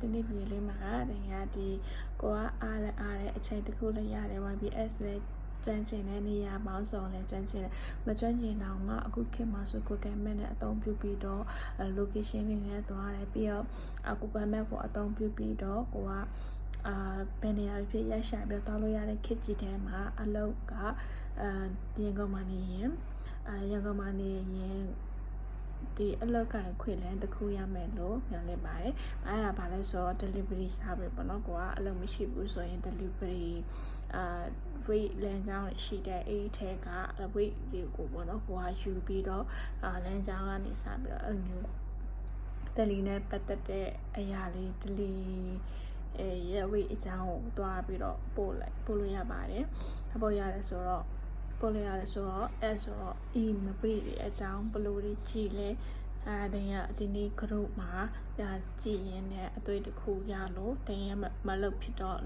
ဒီနေ့ဗီဒီယိုလေးမှာတင်ရဒီကိုကအားလဲအားတဲ့အချိန်တစ်ခုလည်းရတယ် YBS လည်းကျွမ်းကျင်တဲ့နေရာပေါင်းစုံလည်းကျွမ်းကျင်တယ်မကျွမ်းကျင်တော့မှအခုခေတ်မှာဆို Google Map နဲ့အသုံးပြုပြီးတော့ location တွေနဲ့သွားတယ်ပြီးတော့ Google Map ကိုအသုံးပြုပြီးတော့ကိုကအာဘယ်နေရာဖြစ်ရရှာပြီးတော့တောင်းလို့ရတဲ့ kit ကြီးထဲမှာအလောက်ကအာရန်ကုန်မှာနေရင်အာရန်ကုန်မှာနေရင် ဒီအလောက်ကခွေလန်းတစ်ခုရမယ်လို့ညွှန်လင့်ပါတယ်။အဲဒါဘာလဲဆိုတော့ delivery service ပေါ့နော်။ကိုကအလုပ်မရှိဘူးဆိုရင် delivery အာ weight လမ်းကြောင်းရှိတဲ့အဲ့ဒီထဲက weight တွေကိုပေါ့နော်။ကိုကယူပြီးတော့အာလမ်းကြောင်းကနေစပြီးတော့အဲ့လိုမျိုးတယ်လီနဲ့ပတ်သက်တဲ့အရာလေးတယ်လီအဲရဝိအကြောင်းကိုတွားပြီးတော့ပို့လိုက်ပို့လို့ရပါတယ်အပို့ရတယ်ဆိုတော့ ပို့လို့ရတယ်ဆိုတော့အဲဆိုတော့ e မပေးတဲ့အကြောင်းဘလို့ကြီးကြည်လဲအဲတင်ရဒီနေ့ group မှာဒါကြည်ရင်လည်းအတွေ့တစ်ခုရလို့တင်ရမလုပ်ဖြစ်တော့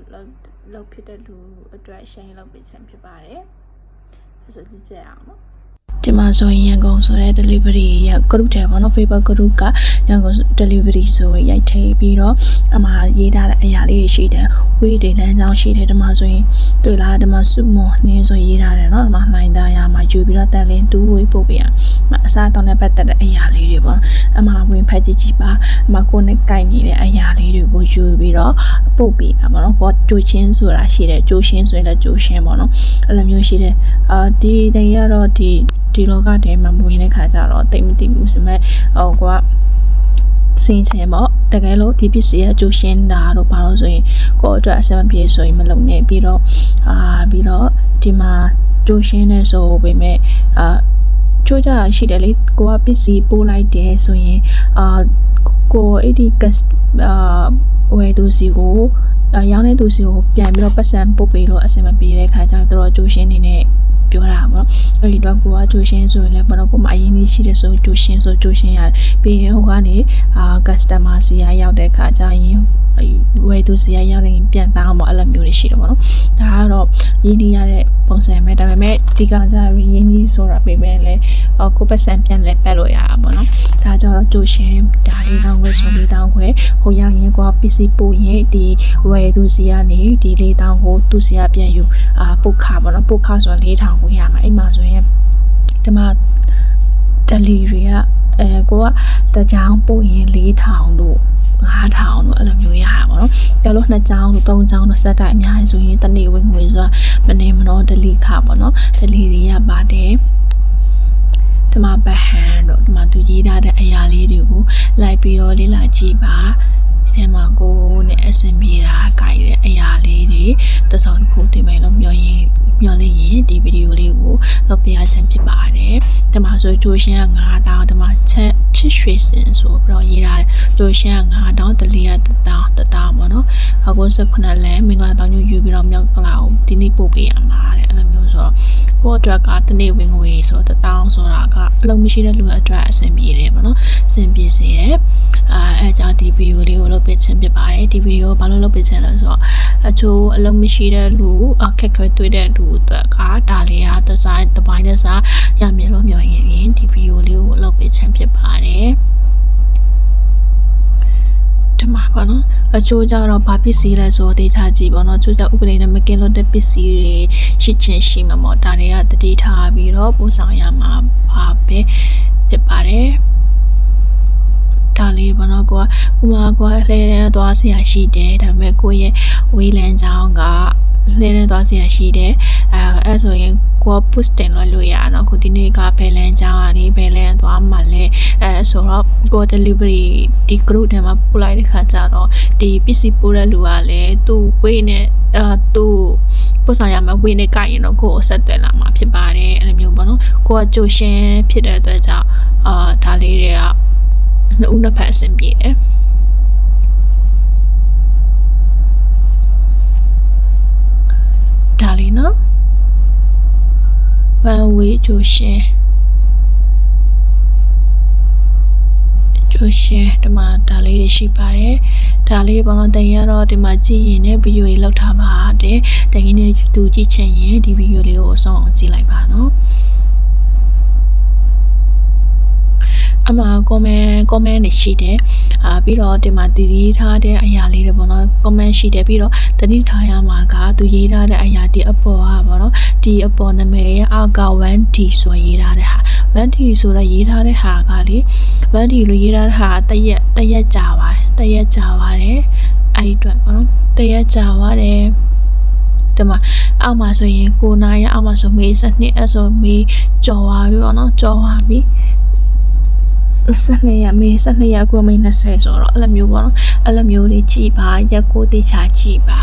လုပ်ဖြစ်တဲ့လူအတွက် share လုပ်ပေးခြင်းဖြစ်ပါတယ်အဲဆိုကြည့်ကြအောင်နော် ဒီမှာဆိုရင်ရန်ကုန်ဆိုတဲ့ delivery ရ group တယ်ပေါ့နော် Facebook group ကရန်ကုန် delivery ဆိုရင်ရိုက်ထိပြီးတော့အမှရေးထားတဲ့အရာလေးတွေရှိတယ်ဝေးတွေလမ်းကြောင်းရှိတယ်ဒီမှာဆိုရင်တွေ့လားဒီမှာစုမွန်နင်းဆိုရေးထားတယ်နော်ဒီမှာလှိုင်း သားရမှာယူပြီးတော့တက်လင်းတူးဝေးပို့ပေးရအစားတောင်းတဲ့ပတ်သက်တဲ့အရာလေးတွေပေါ့နော်အမှဝင်ဖက်ကြည့်ကြည့်ပါအမှကိုယ်နဲ့ကိုက်နေတဲ့အရာလေးတွေကိုယူပြီးတော့ပို့ပေးတာပေါ့နော်ကိုကြိုချင်းဆိုတာရှိတယ်ကြိုရှင်းဆိုရင်လည်းကြိုရှင်းပေါ့နော်အဲ့လိုမျိုးရှိတယ်အာဒီတည်းရတော့ဒီဒီလောကထဲမှာမဝင်တဲ့ခါကျတော့တိတ်မသိဘူးစမဲ့ဟိုကွာစင်ချင်ပေါ့တကယ်လို့ဒီပစ္စည်းကကျိုးရှင်းတာတော့ဘာလို့ဆိုရင်ကိုယ့်အတွက်အဆင်မပြေဆိုရင်မလုပ်နဲ့ပြီးတော့အာပြီးတော့ဒီမှာ ကျိုးရှင်းနေဆိုပေမဲ့အာချိုးကြရှိတယ်လေကိုကပစ္စည်းပို့လိုက်တယ်ဆိုရင်အာကိုအဲ့ဒီ guest အာဝယ်သူစီကိုရောင်းတဲ့သူစီကိုပြန်ပြီးတော့ပတ်စံပို့ပေးလို့အဆင်မပြေတဲ့ခါကျတော့ကျိုးရှင်းနေနဲ့ ပြောတာပေါ့အဲ့ဒီတော့ကိုကဂျိုရှင်းဆိုရင်လည်းဘာလို့ကိုမအရင်ကြီးရှိတယ်ဆိုဂျိုရှင်းဆိုဂျိုရှင်းရတယ်ပြီးရင်ဟိုကနေအာ customer စီရရောက်တဲ့ခါကျရင်ဝယ်သူစီရရောက်ရင်ပြန်တောင်းပေါ့အဲ့လိုမျိုးတွေရှိတယ်ပေါ့နော်ဒါကတော့ရင်းနှီးရတဲ့ပုံစံပဲဒါပေမဲ့ဒီကကြရင်းနှီးဆိုတာပေမဲ့လည်းကိုပတ်စံပြန်လဲပက်လို့ရတာပေါ့နော်ဒါကြတော့ဂျိုရှင်းဒါလေးတောင်းခွဲဆိုလေးတောင်းခွဲဟိုရောက်ရင်ကိုက PC ပို့ရင်ဒီဝယ်သူစီကနေဒီလေးတောင်းကိုသူစီကပြန်ယူအာပုတ်ခါပေါ့နော်ပုတ်ခါဆိုတာ၄ထောင်ကိုရမှာအဲ့မှာဆိုရင်ဒီမှာဒလီတွေကအဲကိုကတကြောင်ပို့ရင်4000လို့9000လို့အဲ့လိုမျိုးရတာပေါ့နော်။ကြလို့နှစ်ကြောင်လို့သုံးကြောင်လို့စက်တိုင်အများကြီးဆိုရင်တနေ့ဝင်ငွေဆိုတာမနေမတော့ဒလီခပေါ့နော်။ဒလီတွေကပါတယ်ဒီမှာဘဟန်တို့ဒီမှာသူရေးထားတဲ့အရာလေးတွေကိုလိုက်ပြီးတော့လေ့လာကြည့်ပါဒီထဲမှာကိုနဲ့အဆင်ပြေတာကြိုက်တဲ့အရာလေးတွေတစ်စုံတစ်ခုတင်မယ်လို့ပြောရင်ပြောလို့ရင်ဒီဗီဒီယိုလေးကိုလုပ်ပြရခြင်းဖြစ်ပါတယ်ဒီမှာဆိုဂျိုရှင်က9000ဒီမှာချက်ချစ်ရွှေစင်ဆိုပြီးတော့ရေးထားတယ်ဂျိုရှင်က9000တလီက1000 1000ပေါ့နော်အခု19လမ်းမင်္ဂလာတောင်ညယူပြီးတော့မြောက်ကလာကိုဒီနေ့ပို့ပေးရမှာတဲ့အဲ့လိုမျိုးဆိုတော့ကိုယ့်အတွက်ကတနေ့ဝင်ငွေဆိုတော့1000ဆိုတာကအလုံးမရှိတဲ့လူအတွက်အဆင်ပြေတယ်ပေါ့နော်အဆင်ပြေစေတယ်အဲအဲကြောင့်ဒီဗီဒီယိုလေးကိုလုပ်ပေးခြင်းဖြစ်ပါတယ်ဒီဗီဒီယိုကိုဘာလို့လုပ်ပေးခြင်းလဲဆိုတော့အချို့အလုံးမရှိတဲ့လူအခက်ခဲတွေ့တဲ့လူအတွက်ကဒါလေးဟာဒီဇိုင်းတစ်ပိုင်းတစ်စားရမယ်လို့မျှော်ရင်ဒီဗီဒီယိုလေးကိုလုပ်ပေးခြင်းဖြစ်ပါတယ်ဒီမှာပေါ့နော်အချို့ကြတော့ဘာပစ္စည်းလဲဆိုတော့တေချာကြည့်ပေါ့နော်ချို့ကြဥပဒေနဲ့မကင်းလို့တဲ့ပစ္စည်းတွေရှိချင်းရှိမှာပေါ့ဒါတွေကတတိထားပြီးတော့ပို့ဆောင်ရမှာပါပဲဖြစ်ပါတယ်ဒါလေးပေါ့နော်ကိုကဥမာကိုကလှဲတဲ့သွားစရာရှိတယ်ဒါပေမဲ့ကိုရဲ့ဝေးလန်းချောင်းက လှဲတဲ့သွားစရာရှိတယ်အဲအဲ့ဆိုရင်ကိုက push တင်လို့လို့ရအောင်ခုဒီနေ့ကဘယ်လန်းချောင်းကနေဘယ်လန်းသွားမှလဲအဲဆိုတော့ကို delivery ဒီ group ထဲမှာပို့လိုက်တဲ့ခါကျတော့ဒီပစ္စည်းပို့တဲ့လူကလည်းသူ့ဝေးနဲ့အာသူ့ပို့ဆောင်ရမယ့်ဝေးနဲ့ကြိုက်ရင်တော့ကိုကိုဆက်သွယ်လာမှာဖြစ်ပါတယ်အဲ့လိုမျိုးပေါ့နော်ကိုကကြိုရှင်းဖြစ်တဲ့အတွက်ကြောင့်အာဒါလေးတွေကနှစ်ဦးနှစ်ဖက်အဆင်ပြေတယ်ဒါလေးနော် one way ကြိုရှင်းကြိုရှင်းဒီမှာဒါလေးတွေရှိပါတယ်ဒါလေးပေါ့နော်တင်ရတော့ဒီမှာကြည့်ရင်လည်းဗီဒီယိုလေးလောက်ထားပါတယ်တကယ်နဲ့သူကြည့်ချင်ရင်ဒီဗီဒီယိုလေးကိုအဆုံးအောင်ကြည့်လိုက်ပါနော် အမှ comment comment တွေရှိတယ်အာပြီးတော့ဒီမှာတည်ရေးထားတဲ့အရာလေးတွေပေါ့နော် comment ရှိတယ်ပြီးတော့တတိထားရမှာကသူရေးထားတဲ့အရာဒီအပေါ်ကပေါ့နော်ဒီအပေါ်နာမည်ရဲ့အောက်က 1D ဆိုရေးထားတဲ့ဟာ 1D ဆိုတော့ရေးထားတဲ့ဟာကလေ 1D လို့ရေးထားတဲ့ဟာတရက်တရက်ကြာပါတယ်တရက်ကြာပါတယ်အဲ့ဒီအတွက်ပေါ့နော်တရက်ကြာပါတယ်ဒီမှာအောက်မှာဆိုရင်ကိုနာရအောက်မှာဆိုမေးစနစ်အဆိုမေးကြော်သွားပြီပေါ့နော်ကြော်သွားပြီ 12ရက်မေး12ရက်ကိုမေး20ဆိုတော့အဲ့လိုမျိုးပေါ့နော်အဲ့လိုမျိုးတွေကြည်ပါရက်ကိုတေချာကြည်ပါ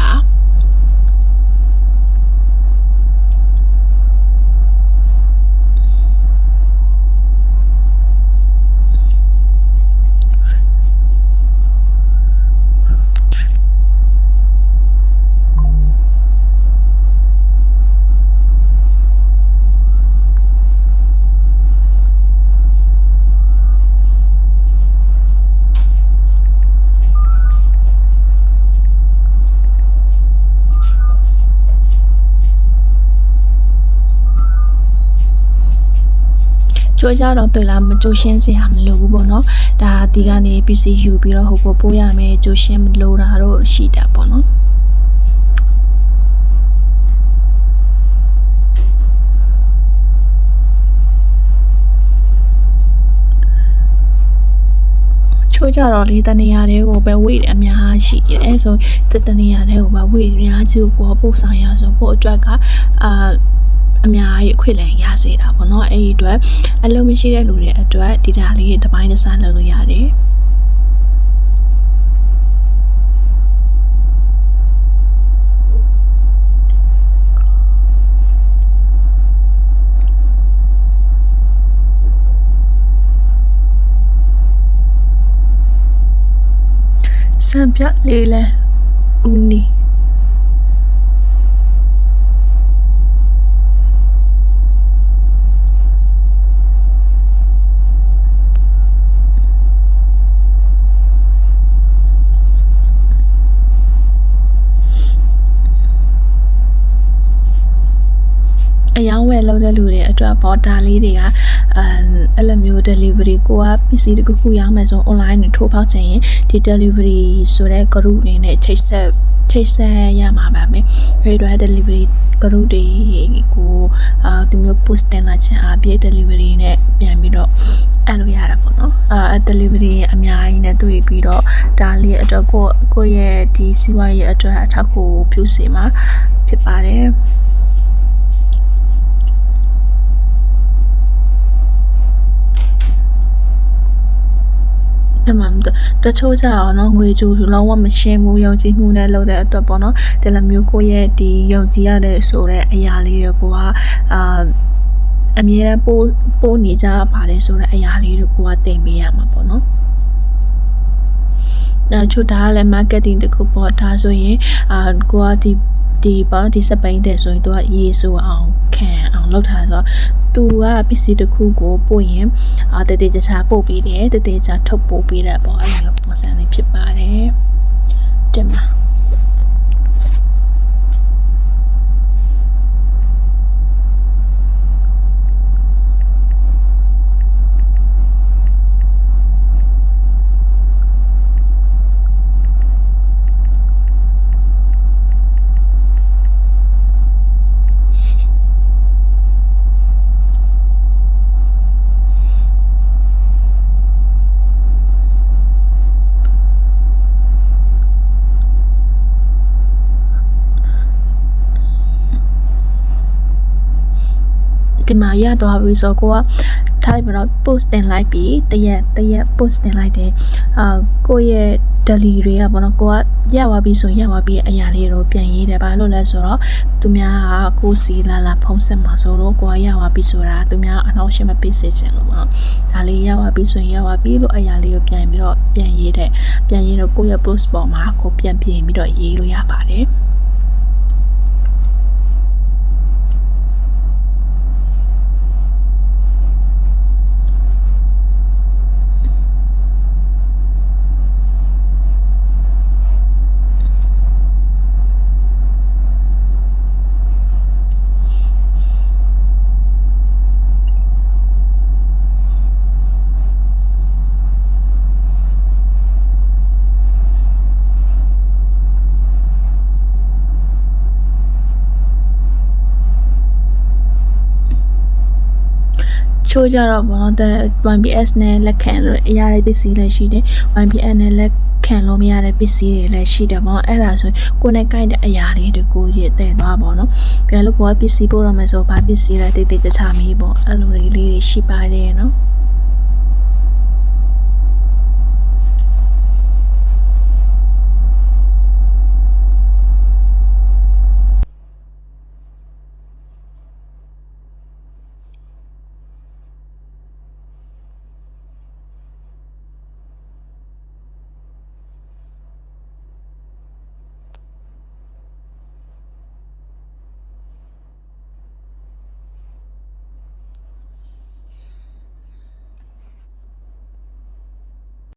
ကြိုးကြတော့တွေ့လားမကြိုးရှင်းစရာမလိုဘူးပေါ့နော်ဒါဒီကနေ PC ယူပြီးတော့ဟိုကိုပို့ရမယ်ကြိုးရှင်းမလိုတာတော့ရှိတာပေါ့နော်ချိုးကြတော့လေတနေရာတွေကိုပဲဝေ့တယ်အများရှိတယ်အဲဆိုတနေရာတွေကိုပဲဝေ့အများကြီးကိုပို့ဆောင်ရဆိုကိုအတွက်ကအာ အများကြီးအခွင့်အလမ်းရစေတာပေါ့နော်အဲ့ဒီအတွက်အလုံးမရှိတဲ့လူတွေအတွက်ဒီဒါလေးတစ်ပိုင်းတစ်စလုပ်လို့ရတယ်စံပြလေးလဲဦးနီ အယောင်းဝယ်လုပ်တဲ့လူတွေအတွက်ပေါ်တာလေးတွေကအဲအဲ့လိုမျိုး delivery ကိုက PC တခုခုရောင်းမယ်ဆို online နဲ့ထိုးဖောက်ချင်ရင်ဒီ delivery ဆိုတဲ့ group အနေနဲ့ချိတ်ဆက်ချိတ်ဆက်ရမှာပါမယ်။အဲဒီတော့ delivery group တွေကိုအာဒီမျိုး post တင်လာချင်အားပြည့် delivery နဲ့ပြန်ပြီးတော့အဲ့လိုရတာပေါ့နော်။အာ delivery အများကြီးနဲ့တွေ့ပြီးတော့ဒါလေးအတွက်ကိုကိုရဲ့ဒီစီးပွားရေးအတွက်အထောက်အကူပြုစေမှာဖြစ်ပါတယ်။ တမန်တချို့ကြတော့နော်ငွေကြိုးလုံးဝမရှင်းဘူးယုံကြည်မှုနဲ့လုပ်တဲ့အတွက်ပေါ့နော်ဒီလိုမျိုးကိုယ့်ရဲ့ဒီယုံကြည်ရတဲ့ဆိုတဲ့အရာလေးတွေကိုကအာအမြဲတမ်းပိုးပိုးနေကြပါတယ်ဆိုတဲ့အရာလေးတွေကိုကတင်ပေးရမှာပေါ့နော်အဲချို့ဒါကလည်း marketing တခုပေါ့ဒါဆိုရင်အာကိုကဒီ ဒီပေါ့နော်ဒီစပိန်တဲ့ဆိုရင်သူကရေဆိုအောင်ခံအောင်လုပ်ထားဆိုတော့သူကပစ္စည်းတစ်ခုကိုပို့ရင်အာတည်တည်ချာပို့ပြီးတယ်တည်တည်ချာထုတ်ပို့ပြီးတယ်ပေါ့အဲ့လိုပုံစံလေးဖြစ်ပါတယ်တင်ပါ ဒီမှာရသွားပြီဆိုတော့ကိုကထားလိုက်ပြီးတော့ post တင်လိုက်ပြီးတရက်တရက် post တင်လိုက်တယ်အာကိုရဲ့ daily တွေကပေါ့နော်ကိုကရသွားပြီဆိုရင်ရသွားပြီအရာလေးတော့ပြန်ရေးတယ်ဘာလို့လဲဆိုတော့သူများကကိုစီလာလာဖုံးဆက်မှာဆိုတော့ကိုကရသွားပြီဆိုတာသူများအနောက်ရှင်းမပေးစေချင်လို့ပေါ့နော်ဒါလေးရသွားပြီဆိုရင်ရသွားပြီလို့အရာလေးကိုပြန်ပြီးတော့ပြန်ရေးတယ်ပြန်ရေးတော့ကိုရဲ့ post ပေါ်မှာကိုပြန်ပြင်ပြီးတော့ရေးလို့ရပါတယ် ချို့ကြတော့ဘောနော်တဲ့ YBS နဲ့လက်ခံလို့အရာတွေပစ္စည်းလည်းရှိတယ် YBS နဲ့လက်ခံလို့မရတဲ့ပစ္စည်းတွေလည်းရှိတယ်ပေါ့နော်အဲ့ဒါဆိုရင်ကိုယ်နဲ့ကိုက်တဲ့အရာလေးတွေကိုရည်တဲ့သွားပေါ့နော်ကဲလို့ကိုကပစ္စည်းပို့ရမယ်ဆိုဘာပစ္စည်းလဲတိတ်တိတ်ချာချာမေးပေါ့အဲ့လိုလေးလေးတွေရှိပါတယ်နော်